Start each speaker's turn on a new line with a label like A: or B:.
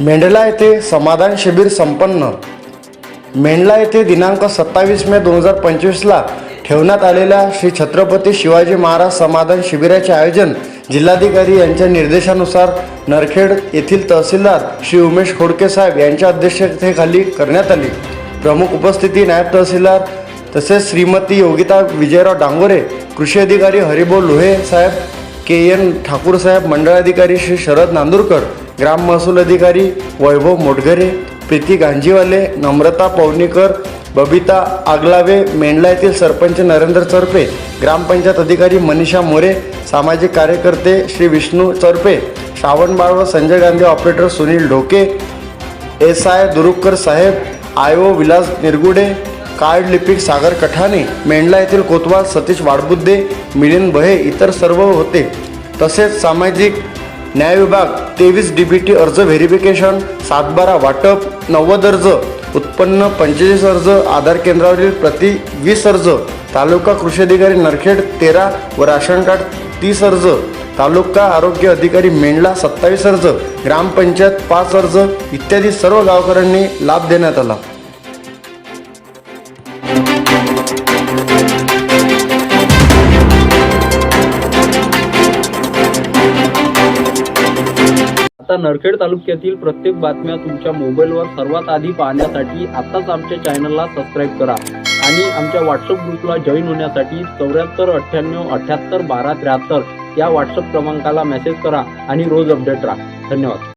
A: मेंढला येथे समाधान शिबिर संपन्न. मेंढला येथे दिनांक सत्तावीस मे दोन हजार पंचवीसला ठेवण्यात आलेल्या श्री छत्रपती शिवाजी महाराज समाधान शिबिराचे आयोजन जिल्हाधिकारी यांच्या निर्देशानुसार नरखेड येथील तहसीलदार श्री उमेश खोडके साहेब यांच्या अध्यक्षतेखाली करण्यात आली. प्रमुख उपस्थिती नायब तहसीलदार तसेच श्रीमती योगिता विजयराव डांगोरे कृषी अधिकारी हरिभाऊ लोहे साहेब के एन ठाकूर साहेब मंडळाधिकारी श्री शरद नांदुरकर ग्राम महसूल अधिकारी वैभव मोटघरे प्रीती गांजीवाले नम्रता पवनीकर बबिता आगलावे मेंढला येथील सरपंच नरेंद्र चरपे ग्रामपंचायत अधिकारी मनीषा मोरे सामाजिक कार्यकर्ते श्री विष्णू चरपे श्रावण बाळ व Sanjay Gandhi operator Sunil Dhoke S I Durupkar Saheb I O Vilas Nirgude card लिपिक सागर कठाणे मेंढला येथील कोतवाल सतीश वाडबुद्दे मिलिंद बहे इतर सर्व होते. तसेच सामाजिक न्याय विभाग तेवीस डी बी टी अर्ज व्हेरिफिकेशन सातबारा वाटप नव्वद अर्ज उत्पन्न पंचेचाळीस अर्ज आधार केंद्रावरील प्रति वीस अर्ज तालुका कृषी अधिकारी नरखेड तेरा व राशन कार्ड तीस अर्ज तालुका आरोग्य अधिकारी मेंढला सत्तावीस अर्ज ग्रामपंचायत पाच अर्ज इत्यादी सर्व गावकऱ्यांनी लाभ देण्यात आला.
B: आता नरखेड तालुक्यातील प्रत्येक बातम्या तुमच्या मोबाईलवर सर्वात आधी पाहण्यासाठी आताच आमच्या चॅनलला सबस्क्राईब करा. आणि आमच्या व्हॉट्सअप ग्रुपला जॉईन होण्यासाठी चौऱ्याहत्तर अठ्ठ्याण्णव अठ्ठ्याहत्तर बारा त्र्याहत्तर या व्हॉट्सअप क्रमांकाला मेसेज करा आणि रोज अपडेट राहा. धन्यवाद.